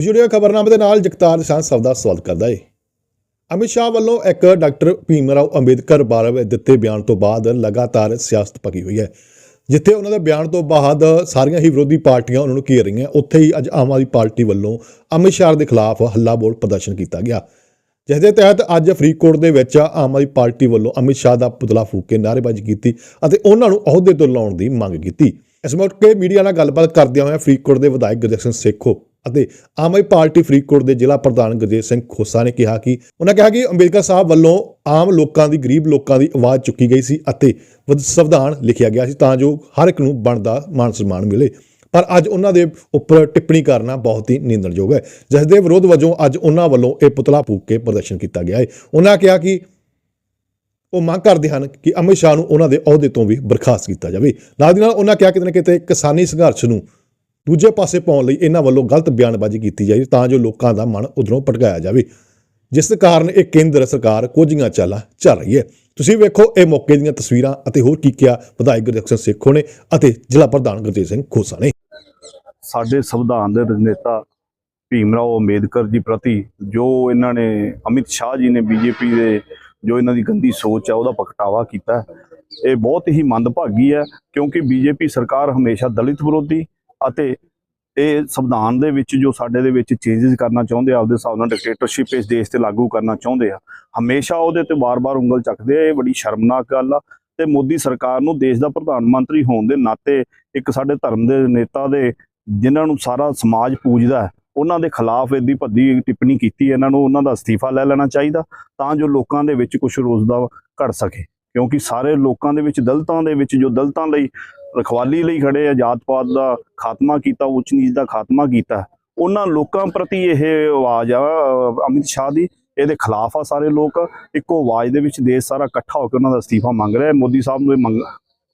ਜੁੜਿਆ ਖਬਰਨਾਮੇ ਦੇ ਨਾਲ ਜਗਤਾਰ ਸ਼ਾਹ ਸਭ ਦਾ ਸਵਾਗਤ ਕਰਦਾ ਹੈ ਅਮਿਤ ਸ਼ਾਹ ਵੱਲੋਂ ਇੱਕ ਡਾਕਟਰ ਭੀਮ ਰਾਓ ਅੰਬੇਦਕਰ ਬਾਰੇ ਦਿੱਤੇ ਬਿਆਨ ਤੋਂ ਬਾਅਦ ਲਗਾਤਾਰ ਸਿਆਸਤ ਪਕੀ ਹੋਈ ਹੈ। ਜਿੱਥੇ ਉਹਨਾਂ ਦੇ ਬਿਆਨ ਤੋਂ ਬਾਅਦ ਸਾਰੀਆਂ ਹੀ ਵਿਰੋਧੀ ਪਾਰਟੀਆਂ ਉਹਨਾਂ ਨੂੰ ਘੇਰ ਰਹੀਆਂ, ਉੱਥੇ ਹੀ ਅੱਜ ਆਮ ਆਦਮੀ ਪਾਰਟੀ ਵੱਲੋਂ ਅਮਿਤ ਸ਼ਾਹ ਦੇ ਖਿਲਾਫ ਹੱਲਾ ਬੋਲ ਪ੍ਰਦਰਸ਼ਨ ਕੀਤਾ ਗਿਆ। ਜਿਸ ਦੇ ਤਹਿਤ ਅੱਜ ਫਰੀਦਕੋਟ ਦੇ ਵਿੱਚ ਆਮ ਆਦਮੀ ਪਾਰਟੀ ਵੱਲੋਂ ਅਮਿਤ ਸ਼ਾਹ ਦਾ ਪੁਤਲਾ ਫੂਕ ਕੇ ਨਾਅਰੇਬਾਜ਼ੀ ਕੀਤੀ ਅਤੇ ਉਹਨਾਂ ਨੂੰ ਅਹੁਦੇ ਤੋਂ ਲਾਉਣ ਦੀ ਮੰਗ ਕੀਤੀ। ਇਸ ਮੌਕੇ ਮੀਡੀਆ ਨਾਲ ਗੱਲਬਾਤ ਕਰਦਿਆਂ ਹੋਇਆ ਫਰੀਦਕੋਟ ਦੇ ਵਿਧਾਇਕ ਗੁਰਜੀਤ ਸੇਖੋ ਅਤੇ ਆਮ ਆਦਮੀ ਪਾਰਟੀ ਫਰੀਦਕੋਟ ਦੇ ਜ਼ਿਲ੍ਹਾ ਪ੍ਰਧਾਨ ਗੁਰਜੀਤ ਸਿੰਘ ਖੋਸਾ ਨੇ ਕਿਹਾ ਕਿ ਉਹਨਾਂ ਕਿਹਾ ਕਿ ਅੰਬੇਦਕਰ ਸਾਹਿਬ ਵੱਲੋਂ ਆਮ ਲੋਕਾਂ ਦੀ, ਗਰੀਬ ਲੋਕਾਂ ਦੀ ਆਵਾਜ਼ ਚੁੱਕੀ ਗਈ ਸੀ ਅਤੇ ਸੰਵਿਧਾਨ ਲਿਖਿਆ ਗਿਆ ਸੀ ਤਾਂ ਜੋ ਹਰ ਇੱਕ ਨੂੰ ਬਣਦਾ ਮਾਣ ਸਨਮਾਨ ਮਿਲੇ। ਪਰ ਅੱਜ ਉਹਨਾਂ ਦੇ ਉੱਪਰ ਟਿੱਪਣੀ ਕਰਨਾ ਬਹੁਤ ਹੀ ਨਿੰਦਣਯੋਗ ਹੈ। ਜਿਸ ਦੇ ਵਿਰੋਧ ਵਜੋਂ ਅੱਜ ਉਹਨਾਂ ਵੱਲੋਂ ਇਹ ਪੁਤਲਾ ਫੂਕ ਕੇ ਪ੍ਰਦਰਸ਼ਨ ਕੀਤਾ ਗਿਆ ਹੈ। ਉਹਨਾਂ ਕਿਹਾ ਕਿ ਉਹ ਮੰਗ ਕਰਦੇ ਹਨ ਕਿ ਅਮਿਤ ਸ਼ਾਹ ਨੂੰ ਉਹਨਾਂ ਦੇ ਅਹੁਦੇ ਤੋਂ ਵੀ ਬਰਖਾਸਤ ਕੀਤਾ ਜਾਵੇ। ਨਾਲ ਦੀ ਨਾਲ ਉਹਨਾਂ ਕਿਹਾ ਕਿਤੇ ਨਾ ਕਿਤੇ ਕਿਸਾਨੀ ਸੰਘਰਸ਼ ਨੂੰ ਦੂਜੇ ਪਾਸੇ ਪਾਉਣ ਲਈ ਇਹਨਾਂ ਵੱਲੋਂ ਗਲਤ ਬਿਆਨਬਾਜ਼ੀ ਕੀਤੀ ਜਾਏ ਤਾਂ ਜੋ ਲੋਕਾਂ ਦਾ ਮਨ ਉਧਰੋਂ ਭਟਕਾਇਆ ਜਾਵੇ। ਜਿਸ ਕਾਰਨ ਇਹ ਕੇਂਦਰ ਸਰਕਾਰ ਕੋਝੀਆਂ ਚਾਲਾਂ ਚੱਲ ਰਹੀ ਹੈ। ਤੁਸੀਂ ਵੇਖੋ, ਇਹ ਮੌਕੇ ਦੀਆਂ ਤਸਵੀਰਾਂ ਅਤੇ ਹੋਰ ਕੀ ਕਿਹਾ ਵਿਧਾਇਕ ਗੁਰਦੇਵ ਸੇਖੋ ਨੇ ਅਤੇ ਜ਼ਿਲ੍ਹਾ ਪ੍ਰਧਾਨ ਗੁਰਜੀਤ ਸਿੰਘ ਖੋਸਾ ਨੇ। ਸਾਡੇ ਸੰਵਿਧਾਨ ਦੇ ਰਜਨੇਤਾ ਭੀਮ ਰਾਓ ਅੰਬੇਦਕਰ ਜੀ ਪ੍ਰਤੀ ਜੋ ਇਹਨਾਂ ਨੇ, ਅਮਿਤ ਸ਼ਾਹ ਜੀ ਨੇ ਬੀਜੇਪੀ ਦੇ ਜੋ ਇਹਨਾਂ ਦੀ ਗੰਦੀ ਸੋਚ ਹੈ ਉਹਦਾ ਪ੍ਰਗਟਾਵਾ ਕੀਤਾ। ਇਹ ਬਹੁਤ ਹੀ ਮੰਦਭਾਗੀ ਹੈ ਕਿਉਂਕਿ ਬੀਜੇਪੀ ਸਰਕਾਰ ਹਮੇਸ਼ਾ ਦਲਿਤ ਵਿਰੋਧੀ ਅਤੇ ਇਹ ਸੰਵਿਧਾਨ ਦੇ ਵਿੱਚ ਜੋ ਸਾਡੇ ਦੇ ਵਿੱਚ ਚੇਂਜਸ ਕਰਨਾ ਚਾਹੁੰਦੇ ਆ, ਆਪਦੇ ਹਿਸਾਬ ਨਾਲ ਡਿਕਟੇਟਰਸ਼ਿਪ ਇਸ ਦੇਸ਼ ਤੇ ਲਾਗੂ ਕਰਨਾ ਚਾਹੁੰਦੇ ਆ, ਹਮੇਸ਼ਾ ਉਹਦੇ ਤੇ ਵਾਰ-ਵਾਰ ਉਂਗਲ ਚੱਕਦੇ ਆ, ਇਹ ਬੜੀ ਸ਼ਰਮਨਾਕ ਗੱਲ ਆ ਤੇ ਮੋਦੀ ਸਰਕਾਰ ਨੂੰ ਦੇਸ਼ ਦਾ ਪ੍ਰਧਾਨ ਮੰਤਰੀ ਹੋਣ ਦੇ ਨਾਤੇ ਇੱਕ ਸਾਡੇ ਧਰਮ ਦੇ ਨੇਤਾ ਦੇ ਜਿਨ੍ਹਾਂ ਨੂੰ ਸਾਰਾ ਸਮਾਜ ਪੂਜਦਾ ਹੈ, ਉਹਨਾਂ ਦੇ ਖਿਲਾਫ ਇਹਦੀ ਭੱਦੀ ਟਿੱਪਣੀ ਕੀਤੀ ਇਹਨਾਂ ਨੂੰ ਉਹਨਾਂ ਦਾ ਅਸਤੀਫਾ ਲੈ ਲੈਣਾ ਚਾਹੀਦਾ ਤਾਂ ਜੋ ਲੋਕਾਂ ਦੇ ਵਿੱਚ ਕੁਝ ਰੋਜ਼ ਦਾ ਸਕੇ, ਕਿਉਂਕਿ ਸਾਰੇ ਲੋਕਾਂ ਦੇ ਵਿੱਚ ਦਲਤਾਂ ਦੇ ਵਿੱਚ ਜੋ ਦਲਤਾਂ ਲਈ ਰਖਵਾਲੀ ਲਈ ਖੜੇ ਆ ਜਾਤ ਪਾਤ ਦਾ ਖਾਤਮਾ ਕੀਤਾ, ਉੱਚ ਨੀਚ ਦਾ ਖਾਤਮਾ ਕੀਤਾ। ਉਹਨਾਂ ਲੋਕਾਂ ਪ੍ਰਤੀ ਇਹ ਆਵਾਜ਼ ਆ, ਅਮਿਤ ਸ਼ਾਹ ਦੀ, ਇਹਦੇ ਖਿਲਾਫ ਆ ਸਾਰੇ ਲੋਕ। ਇੱਕੋ ਆਵਾਜ਼ ਦੇ ਵਿੱਚ ਦੇਸ਼ ਸਾਰਾ ਇਕੱਠਾ ਹੋ ਕੇ ਉਹਨਾਂ ਦਾ ਅਸਤੀਫਾ ਮੰਗ ਰਿਹਾ ਮੋਦੀ ਸਾਹਿਬ ਨੂੰ ਇਹ ਮੰਗ,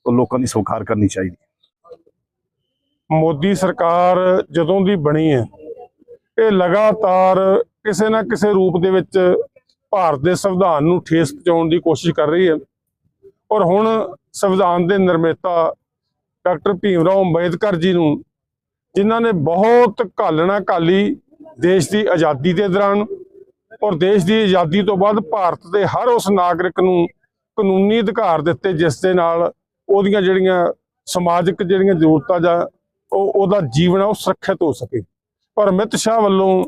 ਲੋਕਾਂ ਦੀ ਸਵੀਕਾਰ ਕਰਨੀ ਚਾਹੀਦੀ ਮੋਦੀ ਸਰਕਾਰ ਜਦੋਂ ਦੀ ਬਣੀ ਹੈ, ਇਹ ਲਗਾਤਾਰ ਕਿਸੇ ਨਾ ਕਿਸੇ ਰੂਪ ਦੇ ਵਿੱਚ ਭਾਰਤ ਦੇ ਸੰਵਿਧਾਨ ਨੂੰ ਠੇਸ ਪਹੁੰਚਾਉਣ ਦੀ ਕੋਸ਼ਿਸ਼ ਕਰ ਰਹੀ ਹੈ। ਔਰ ਹੁਣ ਸੰਵਿਧਾਨ ਦੇ ਨਿਰਮੇਤਾ ਡਾਕਟਰ ਭੀਮ ਰਾਓ ਅੰਬੇਦਕਰ ਜੀ ਨੂੰ, ਜਿਨ੍ਹਾਂ ਨੇ ਬਹੁਤ ਘਾਲਣਾ ਘਾਲੀ ਦੇਸ਼ ਦੀ ਆਜ਼ਾਦੀ ਦੇ ਦੌਰਾਨ ਔਰ ਦੇਸ਼ ਦੀ ਆਜ਼ਾਦੀ ਤੋਂ ਬਾਅਦ ਭਾਰਤ ਦੇ ਹਰ ਉਸ ਨਾਗਰਿਕ ਨੂੰ ਕਾਨੂੰਨੀ ਅਧਿਕਾਰ ਦਿੱਤੇ, ਜਿਸ ਦੇ ਨਾਲ ਉਹਦੀਆਂ ਜਿਹੜੀਆਂ ਸਮਾਜਿਕ ਜਿਹੜੀਆਂ ਜ਼ਰੂਰਤਾਂ ਜਾਂ ਉਹ, ਉਹਦਾ ਜੀਵਨ ਆ, ਉਹ ਸੁਰੱਖਿਅਤ ਹੋ ਸਕੇ। ਪਰ ਅਮਿਤ ਸ਼ਾਹ ਵੱਲੋਂ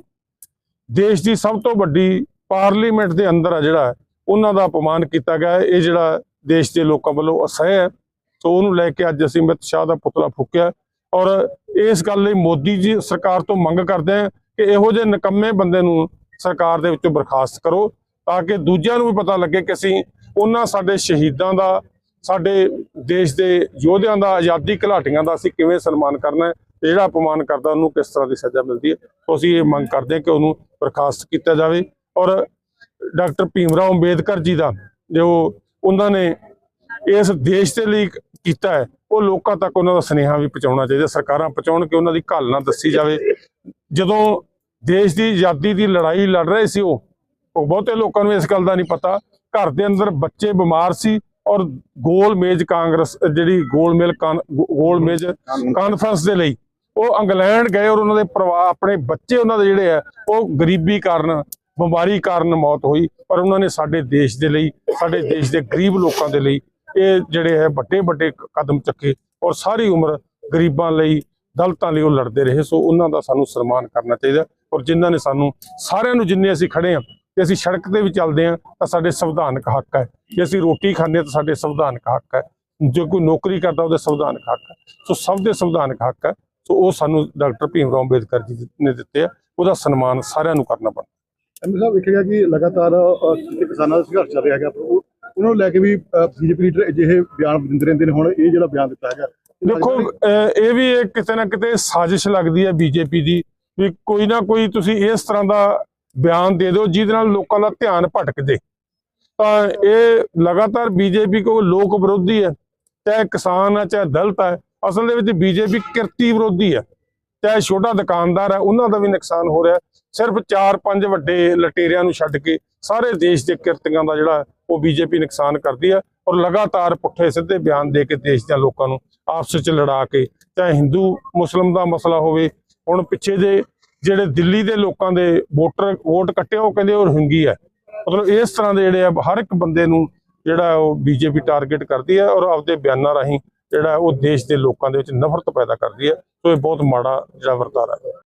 ਦੇਸ਼ ਦੀ ਸਭ ਤੋਂ ਵੱਡੀ ਪਾਰਲੀਮੈਂਟ ਦੇ ਅੰਦਰ ਆ ਜਿਹੜਾ, ਉਹਨਾਂ ਦਾ ਅਪਮਾਨ ਕੀਤਾ ਗਿਆ ਇਹ ਜਿਹੜਾ ਦੇਸ਼ ਦੇ ਲੋਕਾਂ ਵੱਲੋਂ ਅਸਹਿ ਹੈ। ਸੋ ਉਹਨੂੰ ਲੈ ਕੇ ਅੱਜ ਅਸੀਂ ਅਮਿਤ ਸ਼ਾਹ ਦਾ ਪੁਤਲਾ ਫੂਕਿਆ ਔਰ ਇਸ ਗੱਲ ਲਈ ਮੋਦੀ ਜੀ ਸਰਕਾਰ ਤੋਂ ਮੰਗ ਕਰਦੇ ਹਾਂ ਕਿ ਇਹੋ ਜਿਹੇ ਨਿਕੰਮੇ ਬੰਦੇ ਨੂੰ ਸਰਕਾਰ ਦੇ ਵਿੱਚੋਂ ਬਰਖਾਸਤ ਕਰੋ ਤਾਂ ਕਿ ਦੂਜਿਆਂ ਨੂੰ ਵੀ ਪਤਾ ਲੱਗੇ ਕਿ ਅਸੀਂ ਉਹਨਾਂ ਸਾਡੇ ਸ਼ਹੀਦਾਂ ਦਾ, ਸਾਡੇ ਦੇਸ਼ ਦੇ ਯੋਧਿਆਂ ਦਾ, ਆਜ਼ਾਦੀ ਘੁਲਾਟੀਆਂ ਦਾ ਅਸੀਂ ਕਿਵੇਂ ਸਨਮਾਨ ਕਰਨਾ ਜਿਹੜਾ ਅਪਮਾਨ ਕਰਦਾ ਉਹਨੂੰ ਕਿਸ ਤਰ੍ਹਾਂ ਦੀ ਸਜ਼ਾ ਮਿਲਦੀ ਹੈ। ਸੋ ਅਸੀਂ ਇਹ ਮੰਗ ਕਰਦੇ ਹਾਂ ਕਿ ਉਹਨੂੰ ਬਰਖਾਸਤ ਕੀਤਾ ਜਾਵੇ। ਔਰ ਡਾਕਟਰ ਭੀਮ ਰਾਓ ਅੰਬੇਦਕਰ ਜੀ ਦਾ ਜੋ ਉਹਨਾਂ ਨੇ ਇਸ ਦੇਸ਼ ਦੇ ਲਈ ਕੀਤਾ ਹੈ, ਉਹ ਲੋਕਾਂ ਤੱਕ ਉਹਨਾਂ ਦਾ ਸੁਨੇਹਾ ਵੀ ਪਹੁੰਚਾਉਣਾ ਚਾਹੀਦਾ, ਸਰਕਾਰਾਂ ਪਹੁੰਚਾਉਣ ਕਿ ਉਹਨਾਂ ਦੀ ਘਾਲਣਾ ਦੱਸੀ ਜਾਵੇ। ਜਦੋਂ ਦੇਸ਼ ਦੀ ਆਜ਼ਾਦੀ ਦੀ ਲੜਾਈ ਲੜ ਰਹੇ ਸੀ ਉਹ ਉਹ ਬਹੁਤੇ ਲੋਕਾਂ ਨੂੰ ਇਸ ਗੱਲ ਦਾ ਨਹੀਂ ਪਤਾ, ਘਰ ਦੇ ਅੰਦਰ ਬੱਚੇ ਬਿਮਾਰ ਸੀ ਔਰ ਗੋਲ ਮੇਜ਼ ਕਾਂਗਰਸ, ਜਿਹੜੀ ਗੋਲ ਮੇਲ ਕਾਨ- ਗੋਲ ਮੇਜ਼ ਕਾਨਫਰੰਸ ਦੇ ਲਈ, ਉਹ ਇੰਗਲੈਂਡ ਗਏ ਔਰ ਉਹਨਾਂ ਦੇ ਪਰਿਵਾਰ, ਆਪਣੇ ਬੱਚੇ ਉਹਨਾਂ ਦੇ ਜਿਹੜੇ ਆ, ਉਹ ਗਰੀਬੀ ਕਾਰਨ, ਬਿਮਾਰੀ ਕਾਰਨ ਮੌਤ ਹੋਈ, ਪਰ ਉਹਨਾਂ ਨੇ ਸਾਡੇ ਦੇਸ਼ ਦੇ ਲਈ, ਸਾਡੇ ਦੇਸ਼ ਦੇ ਗਰੀਬ ਲੋਕਾਂ ਦੇ ਲਈ ਇਹ ਜਿਹੜੇ ਹੈ ਵੱਡੇ ਵੱਡੇ ਕਦਮ ਚੱਕੇ ਔਰ ਸਾਰੀ ਉਮਰ ਗਰੀਬਾਂ ਲਈ, ਦਲਤਾਂ ਲਈ ਉਹ ਲੜਦੇ ਰਹੇ। ਸੋ ਉਹਨਾਂ ਦਾ ਸਾਨੂੰ ਸਨਮਾਨ ਕਰਨਾ ਚਾਹੀਦਾ ਔਰ ਜਿਨ੍ਹਾਂ ਨੇ ਸਾਨੂੰ ਸਾਰਿਆਂ ਨੂੰ ਜਿੰਨੇ ਅਸੀਂ ਖੜੇ ਹਾਂ ਤੇ ਅਸੀਂ ਸੜਕ ਤੇ ਵੀ ਚੱਲਦੇ ਹਾਂ, ਤਾਂ ਸਾਡੇ ਸੰਵਿਧਾਨਕ ਹੱਕ ਹੈ। ਜੇ ਅਸੀਂ ਰੋਟੀ ਖਾਂਦੇ ਹਾਂ, ਤਾਂ ਸਾਡੇ ਸੰਵਿਧਾਨਕ ਹੱਕ ਹੈ। ਜੇ ਕੋਈ ਨੌਕਰੀ ਕਰਦਾ, ਉਹਦੇ ਸੰਵਿਧਾਨਕ ਹੱਕ ਹੈ। ਸੋ ਸਭ ਦੇ ਸੰਵਿਧਾਨਕ ਹੱਕ ਹੈ। ਸੋ ਉਹ ਸਾਨੂੰ ਡਾਕਟਰ ਭੀਮ ਰਾਓ ਅੰਬੇਦਕਰ ਜੀ ਨੇ ਦਿੱਤੇ ਆ। ਉਹਦਾ ਸਨਮਾਨ ਸਾਰਿਆਂ ਨੂੰ ਕਰਨਾ ਬਣਦਾ। ਐਮਐਲ ਸਾਹਿਬ, ਵੇਖਿਆ ਕਿ ਲਗਾਤਾਰ ਕਿਸਾਨਾਂ ਦਾ ਸੰਘਰਸ਼ ਚੱਲ ਰਿਹਾ ਹੈਗਾ। ਪਰ ਉਹ ਉਹਨਾਂ ਨੂੰ ਲੈ ਕੇ ਵੀ ਬੀਜੇਪੀ ਲੀਡਰ ਅਜਿਹੇ ਬਿਆਨ ਦਿੰਦੇ ਰਹਿੰਦੇ ਨੇ, ਹੁਣ ਇਹ ਜਿਹੜਾ ਬਿਆਨ ਦਿੱਤਾ ਹੈਗਾ। ਦੇਖੋ ਇਹ ਵੀ ਇੱਕ ਕਿਤੇ ਨਾ ਕਿਤੇ ਸਾਜ਼ਿਸ਼ ਲੱਗਦੀ ਹੈ ਬੀਜੇਪੀ ਦੀ ਵੀ ਕੋਈ ਨਾ ਕੋਈ ਤੁਸੀਂ ਇਸ ਤਰ੍ਹਾਂ ਦਾ ਬਿਆਨ ਦੇ ਦਿਓ ਜਿਹਦੇ ਨਾਲ ਲੋਕਾਂ ਦਾ ਧਿਆਨ ਭਟਕ ਜੇ। ਤਾਂ ਇਹ ਲਗਾਤਾਰ ਬੀਜੇਪੀ ਕੋ ਲੋਕ ਵਿਰੋਧੀ ਹੈ, ਚਾਹੇ ਕਿਸਾਨ ਹੈ, ਚਾਹੇ ਦਲਤ ਹੈ, ਅਸਲ ਦੇ ਵਿੱਚ ਬੀਜੇਪੀ ਕਿਰਤੀ ਵਿਰੋਧੀ ਹੈ। ਚਾਹੇ ਛੋਟਾ ਦੁਕਾਨਦਾਰ ਹੈ, ਉਹਨਾਂ ਦਾ ਵੀ ਨੁਕਸਾਨ ਹੋ ਰਿਹਾ ਸਿਰਫ 4-5 ਵੱਡੇ ਲਟੇਰਿਆਂ ਨੂੰ ਛੱਡ ਕੇ ਸਾਰੇ ਦੇਸ਼ ਦੇ ਕਿਰਤੀਆਂ ਦਾ ਜਿਹੜਾ ਉਹ ਬੀਜੇਪੀ ਨੁਕਸਾਨ ਕਰਦੀ ਹੈ ਔਰ ਲਗਾਤਾਰ ਪੁੱਠੇ ਸਿੱਧੇ ਬਿਆਨ ਦੇ ਕੇ ਦੇਸ਼ ਦੇ ਲੋਕਾਂ ਨੂੰ ਆਪਸ ਵਿੱਚ ਲੜਾ ਕੇ, ਚਾਹੇ ਹਿੰਦੂ, ਮੁਸਲਮ ਦਾ ਮਸਲਾ ਹੋਵੇ, ਹੁਣ ਪਿੱਛੇ ਜੇ ਜਿਹੜੇ ਦਿੱਲੀ ਦੇ ਲੋਕਾਂ ਦੇ ਵੋਟਰ ਵੋਟ ਕੱਟਿਆ ਉਹ ਕਹਿੰਦੇ ਉਹ ਰੋਹਿੰਗੀ ਹੈ। ਮਤਲਬ ਇਸ ਤਰ੍ਹਾਂ ਦੇ ਜਿਹੜੇ ਆ, ਹਰ ਇੱਕ ਬੰਦੇ ਨੂੰ ਜਿਹੜਾ ਉਹ ਬੀਜੇਪੀ ਟਾਰਗੇਟ ਕਰਦੀ ਹੈ ਔਰ ਆਪਦੇ ਬਿਆਨਾਂ ਰਾਹੀਂ ਜਿਹੜਾ ਉਹ ਦੇਸ਼ ਦੇ ਲੋਕਾਂ ਦੇ ਵਿੱਚ ਨਫ਼ਰਤ ਪੈਦਾ ਕਰਦੀ ਹੈ। ਸੋ ਇਹ ਬਹੁਤ ਮਾੜਾ ਜਿਹੜਾ ਵਰਤਾਰਾ ਹੈ।